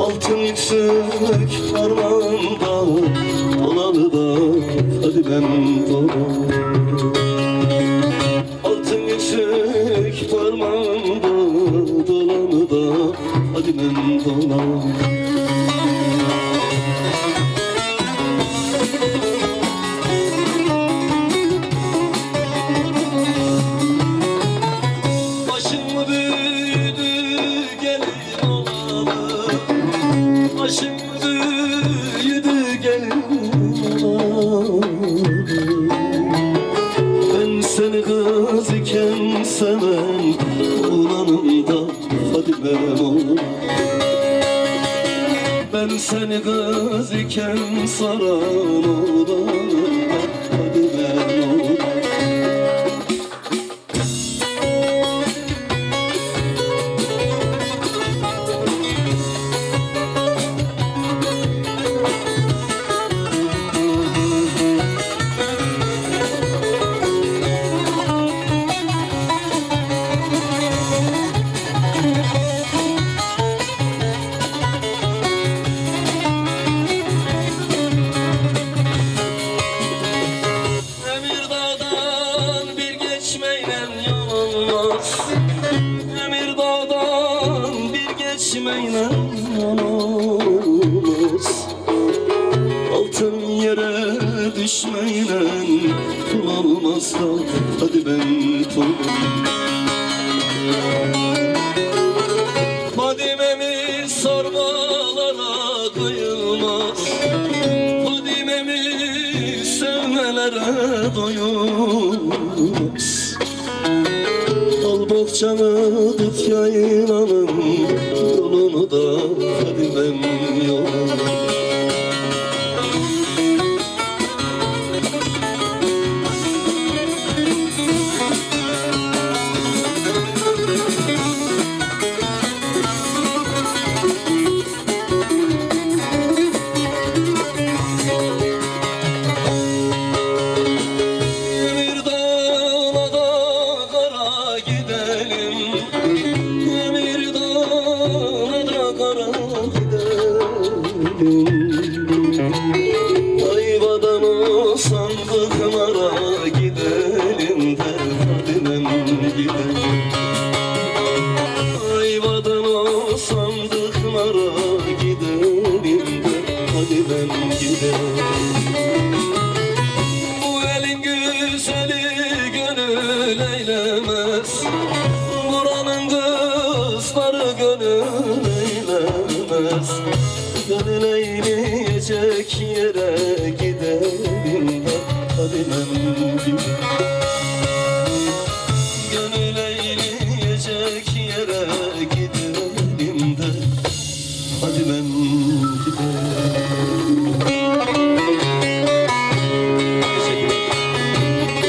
Altın yüksek parmağımda Olalı bak hadi ben varım Altın yüksek parmağımda Dolanı da hadi ben varım Başımı bir Başım mı büyüdü gelin Ben seni kız iken seven Ulanımda Fadime Ben seni kız saran Ulanımda olmaz. Altın yere düşmeyle kul olmaz da Hadi ben tuğum Fadime'mi sormalara Fadime'mi sevmelere doyulmaz. Al bohçanı tut yaylanın o sandıklara gidelim de Fadime'm gidelim. Ayvadan o sandıklara gidelim de Fadime'm gidelim. Bu elin güzeli gönül eylemez Buranın kızları gönül eylemez. Gönül eyleyecek yere gidelim de Hadi ben gidelim